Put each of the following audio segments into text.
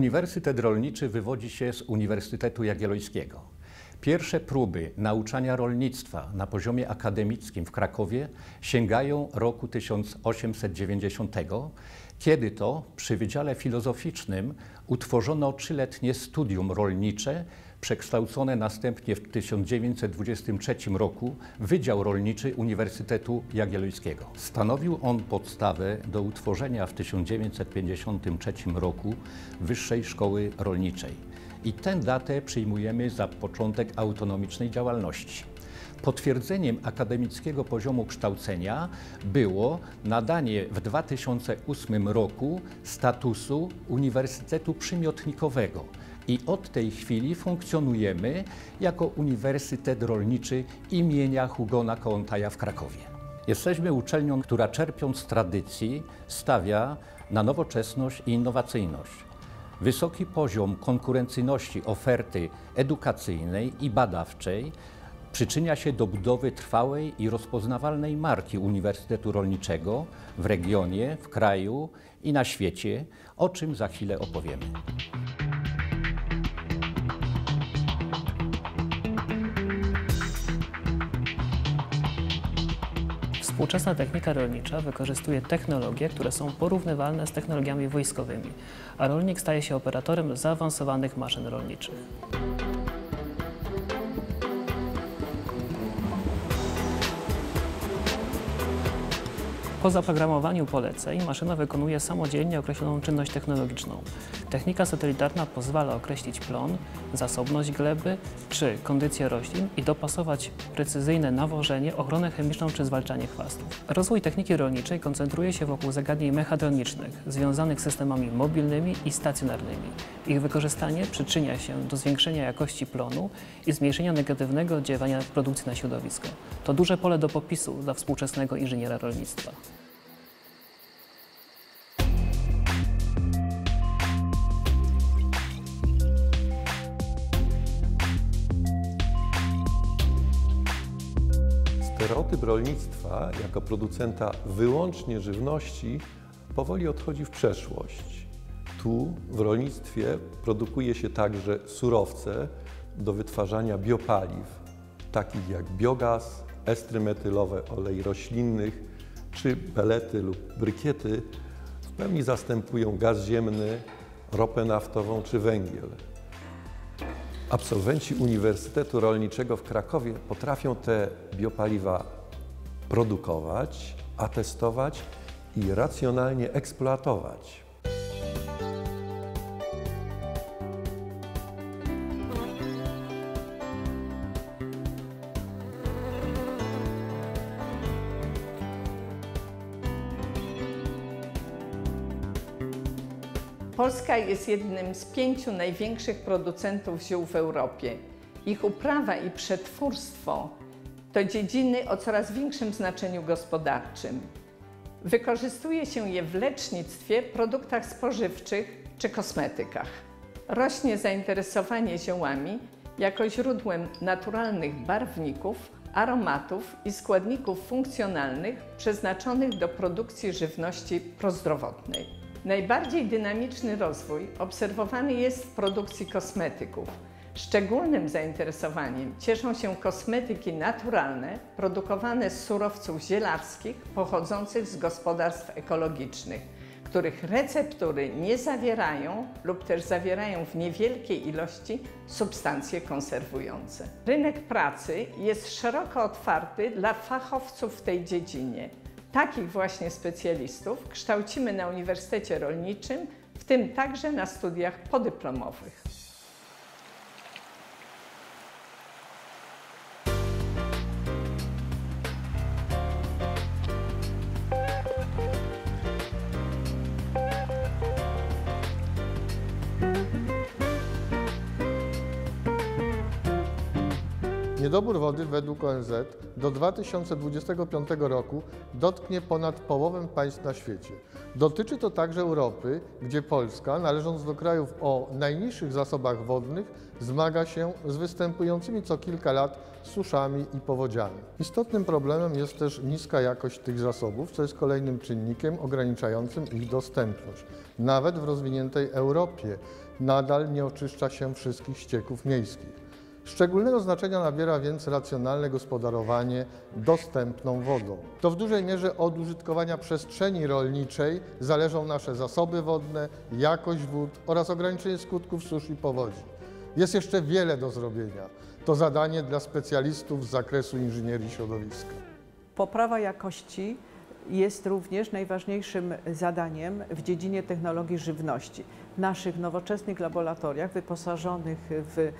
Uniwersytet Rolniczy wywodzi się z Uniwersytetu Jagiellońskiego. Pierwsze próby nauczania rolnictwa na poziomie akademickim w Krakowie sięgają roku 1890, kiedy to przy Wydziale Filozoficznym utworzono trzyletnie studium rolnicze, przekształcone następnie w 1923 roku Wydział Rolniczy Uniwersytetu Jagiellońskiego. Stanowił on podstawę do utworzenia w 1953 roku Wyższej Szkoły Rolniczej. I tę datę przyjmujemy za początek autonomicznej działalności. Potwierdzeniem akademickiego poziomu kształcenia było nadanie w 2008 roku statusu Uniwersytetu Przymiotnikowego. I od tej chwili funkcjonujemy jako Uniwersytet Rolniczy imienia Hugona Kołątaja w Krakowie. Jesteśmy uczelnią, która czerpiąc z tradycji stawia na nowoczesność i innowacyjność. Wysoki poziom konkurencyjności oferty edukacyjnej i badawczej przyczynia się do budowy trwałej i rozpoznawalnej marki Uniwersytetu Rolniczego w regionie, w kraju i na świecie, o czym za chwilę opowiemy. Współczesna technika rolnicza wykorzystuje technologie, które są porównywalne z technologiami wojskowymi, a rolnik staje się operatorem zaawansowanych maszyn rolniczych. Po zaprogramowaniu poleceń maszyna wykonuje samodzielnie określoną czynność technologiczną. Technika satelitarna pozwala określić plon, zasobność gleby czy kondycję roślin i dopasować precyzyjne nawożenie, ochronę chemiczną czy zwalczanie chwastów. Rozwój techniki rolniczej koncentruje się wokół zagadnień mechatronicznych związanych z systemami mobilnymi i stacjonarnymi. Ich wykorzystanie przyczynia się do zwiększenia jakości plonu i zmniejszenia negatywnego oddziaływania produkcji na środowisko. To duże pole do popisu dla współczesnego inżyniera rolnictwa. Stereotyp rolnictwa jako producenta wyłącznie żywności powoli odchodzi w przeszłość. Tu w rolnictwie produkuje się także surowce do wytwarzania biopaliw, takich jak biogaz, estry metylowe, olej roślinnych czy pelety lub brykiety w pełni zastępują gaz ziemny, ropę naftową czy węgiel. Absolwenci Uniwersytetu Rolniczego w Krakowie potrafią te biopaliwa produkować, atestować i racjonalnie eksploatować. Polska jest jednym z pięciu największych producentów ziół w Europie. Ich uprawa i przetwórstwo to dziedziny o coraz większym znaczeniu gospodarczym. Wykorzystuje się je w lecznictwie, produktach spożywczych czy kosmetykach. Rośnie zainteresowanie ziołami jako źródłem naturalnych barwników, aromatów i składników funkcjonalnych przeznaczonych do produkcji żywności prozdrowotnej. Najbardziej dynamiczny rozwój obserwowany jest w produkcji kosmetyków. Szczególnym zainteresowaniem cieszą się kosmetyki naturalne, produkowane z surowców zielarskich pochodzących z gospodarstw ekologicznych, których receptury nie zawierają lub też zawierają w niewielkiej ilości substancje konserwujące. Rynek pracy jest szeroko otwarty dla fachowców w tej dziedzinie. Takich właśnie specjalistów kształcimy na Uniwersytecie Rolniczym, w tym także na studiach podyplomowych. Niedobór wody według ONZ do 2025 roku dotknie ponad połowę państw na świecie. Dotyczy to także Europy, gdzie Polska, należąc do krajów o najniższych zasobach wodnych, zmaga się z występującymi co kilka lat suszami i powodziami. Istotnym problemem jest też niska jakość tych zasobów, co jest kolejnym czynnikiem ograniczającym ich dostępność. Nawet w rozwiniętej Europie nadal nie oczyszcza się wszystkich ścieków miejskich. Szczególnego znaczenia nabiera więc racjonalne gospodarowanie dostępną wodą. To w dużej mierze od użytkowania przestrzeni rolniczej zależą nasze zasoby wodne, jakość wód oraz ograniczenie skutków susz i powodzi. Jest jeszcze wiele do zrobienia. To zadanie dla specjalistów z zakresu inżynierii środowiska. Poprawa jakości jest również najważniejszym zadaniem w dziedzinie technologii żywności. Naszych nowoczesnych laboratoriach wyposażonych w y,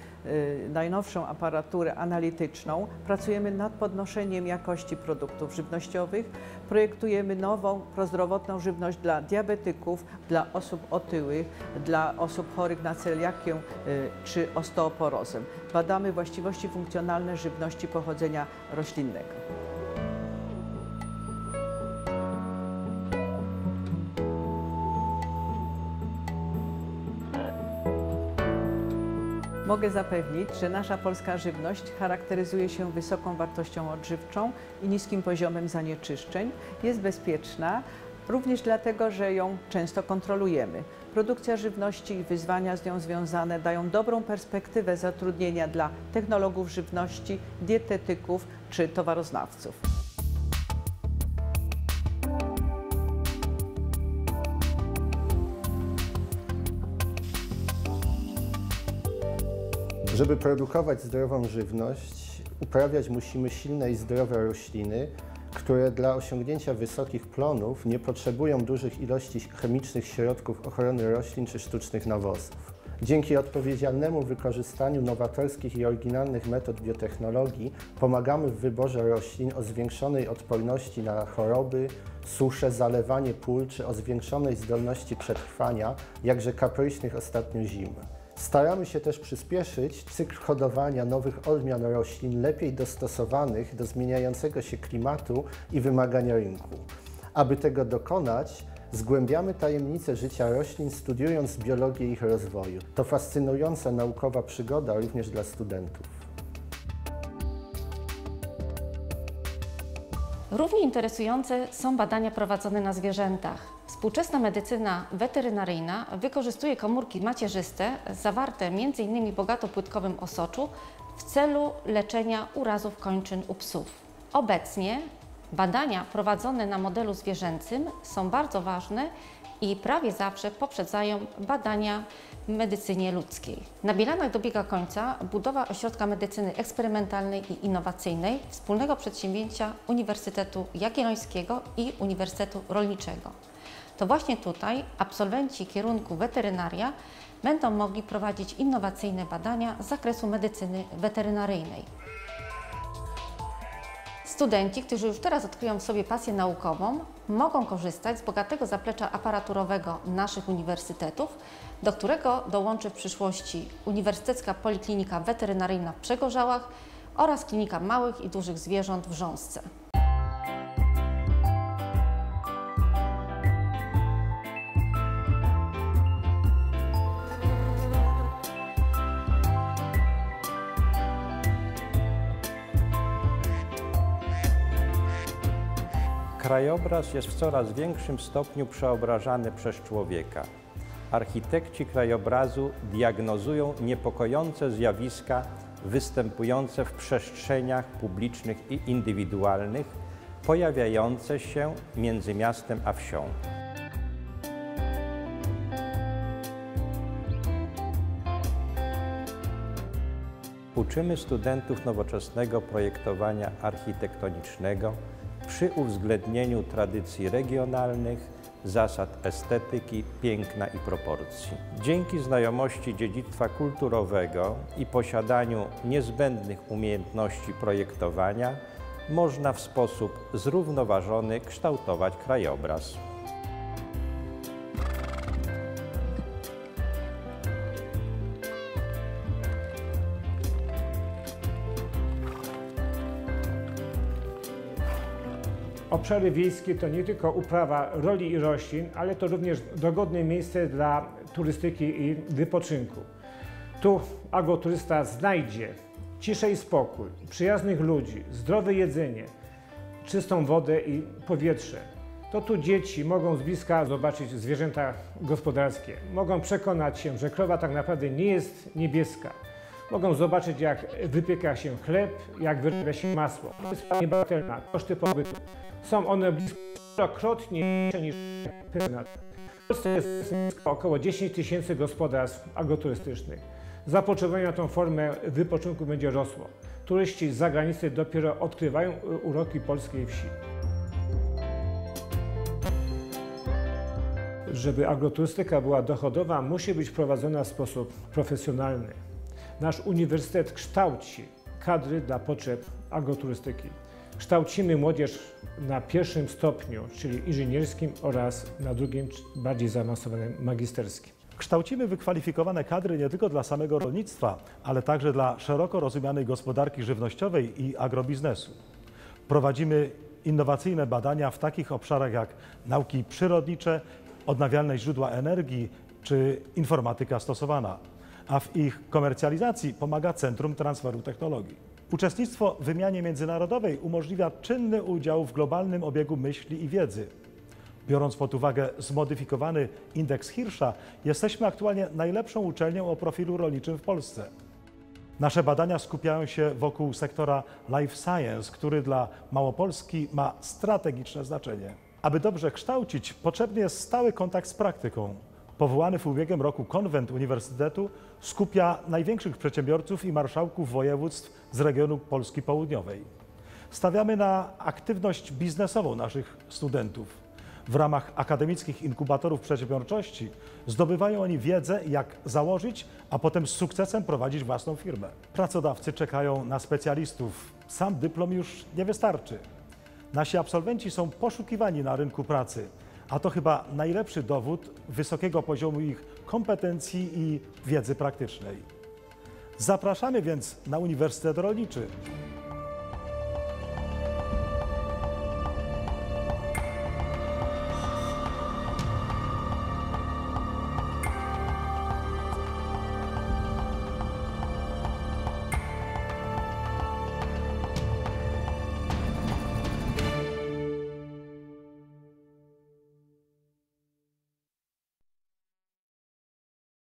najnowszą aparaturę analityczną pracujemy nad podnoszeniem jakości produktów żywnościowych, projektujemy nową prozdrowotną żywność dla diabetyków, dla osób otyłych, dla osób chorych na celiakię y, czy osteoporozę. Badamy właściwości funkcjonalne żywności pochodzenia roślinnego. Mogę zapewnić, że nasza polska żywność charakteryzuje się wysoką wartością odżywczą i niskim poziomem zanieczyszczeń. Jest bezpieczna, również dlatego, że ją często kontrolujemy. Produkcja żywności i wyzwania z nią związane dają dobrą perspektywę zatrudnienia dla technologów żywności, dietetyków czy towaroznawców. Żeby produkować zdrową żywność, uprawiać musimy silne i zdrowe rośliny, które dla osiągnięcia wysokich plonów nie potrzebują dużych ilości chemicznych środków ochrony roślin czy sztucznych nawozów. Dzięki odpowiedzialnemu wykorzystaniu nowatorskich i oryginalnych metod biotechnologii pomagamy w wyborze roślin o zwiększonej odporności na choroby, susze, zalewanie pól czy o zwiększonej zdolności przetrwania, jakże kapryśnych ostatnio zim. Staramy się też przyspieszyć cykl hodowania nowych odmian roślin lepiej dostosowanych do zmieniającego się klimatu i wymagania rynku. Aby tego dokonać, zgłębiamy tajemnice życia roślin, studiując biologię ich rozwoju. To fascynująca naukowa przygoda również dla studentów. Równie interesujące są badania prowadzone na zwierzętach. Współczesna medycyna weterynaryjna wykorzystuje komórki macierzyste zawarte m.in. bogato-płytkowym osoczu w celu leczenia urazów kończyn u psów. Obecnie badania prowadzone na modelu zwierzęcym są bardzo ważne i prawie zawsze poprzedzają badania w medycynie ludzkiej. Na Bielanach dobiega końca budowa ośrodka medycyny eksperymentalnej i innowacyjnej wspólnego przedsięwzięcia Uniwersytetu Jagiellońskiego i Uniwersytetu Rolniczego to właśnie tutaj absolwenci kierunku weterynaria będą mogli prowadzić innowacyjne badania z zakresu medycyny weterynaryjnej. Studenci, którzy już teraz odkryją w sobie pasję naukową, mogą korzystać z bogatego zaplecza aparaturowego naszych uniwersytetów, do którego dołączy w przyszłości Uniwersytecka Poliklinika Weterynaryjna w Przegorzałach oraz Klinika Małych i Dużych Zwierząt w Rząsce. Krajobraz jest w coraz większym stopniu przeobrażany przez człowieka. Architekci krajobrazu diagnozują niepokojące zjawiska występujące w przestrzeniach publicznych i indywidualnych, pojawiające się między miastem a wsią. Uczymy studentów nowoczesnego projektowania architektonicznego, przy uwzględnieniu tradycji regionalnych, zasad estetyki, piękna i proporcji. Dzięki znajomości dziedzictwa kulturowego i posiadaniu niezbędnych umiejętności projektowania można w sposób zrównoważony kształtować krajobraz. Obszary wiejskie to nie tylko uprawa roli i roślin, ale to również dogodne miejsce dla turystyki i wypoczynku. Tu agroturysta znajdzie ciszę i spokój, przyjaznych ludzi, zdrowe jedzenie, czystą wodę i powietrze. To tu dzieci mogą z bliska zobaczyć zwierzęta gospodarskie. Mogą przekonać się, że krowa tak naprawdę nie jest niebieska. Mogą zobaczyć, jak wypieka się chleb, jak wyrabia się masło. To jest niebagatelna. Koszty pobytu są one bliskokrotnie niższe niż Pyrnat. W Polsce jest około 10 tysięcy gospodarstw agroturystycznych. Zapotrzebowanie na tą formę wypoczynku będzie rosło. Turyści z zagranicy dopiero odkrywają uroki polskiej wsi. Żeby agroturystyka była dochodowa, musi być prowadzona w sposób profesjonalny. Nasz uniwersytet kształci kadry dla potrzeb agroturystyki. Kształcimy młodzież na pierwszym stopniu, czyli inżynierskim oraz na drugim, bardziej zaawansowanym magisterskim. Kształcimy wykwalifikowane kadry nie tylko dla samego rolnictwa, ale także dla szeroko rozumianej gospodarki żywnościowej i agrobiznesu. Prowadzimy innowacyjne badania w takich obszarach jak nauki przyrodnicze, odnawialne źródła energii czy informatyka stosowana, a w ich komercjalizacji pomaga Centrum Transferu Technologii. Uczestnictwo w wymianie międzynarodowej umożliwia czynny udział w globalnym obiegu myśli i wiedzy. Biorąc pod uwagę zmodyfikowany indeks Hirscha, jesteśmy aktualnie najlepszą uczelnią o profilu rolniczym w Polsce. Nasze badania skupiają się wokół sektora life science, który dla Małopolski ma strategiczne znaczenie. Aby dobrze kształcić, potrzebny jest stały kontakt z praktyką. Powołany w ubiegłym roku konwent uniwersytetu skupia największych przedsiębiorców i marszałków województw z regionu Polski Południowej. Stawiamy na aktywność biznesową naszych studentów. W ramach akademickich inkubatorów przedsiębiorczości zdobywają oni wiedzę, jak założyć, a potem z sukcesem prowadzić własną firmę. Pracodawcy czekają na specjalistów. Sam dyplom już nie wystarczy. Nasi absolwenci są poszukiwani na rynku pracy, a to chyba najlepszy dowód wysokiego poziomu ich kompetencji i wiedzy praktycznej. Zapraszamy więc na Uniwersytet Rolniczy.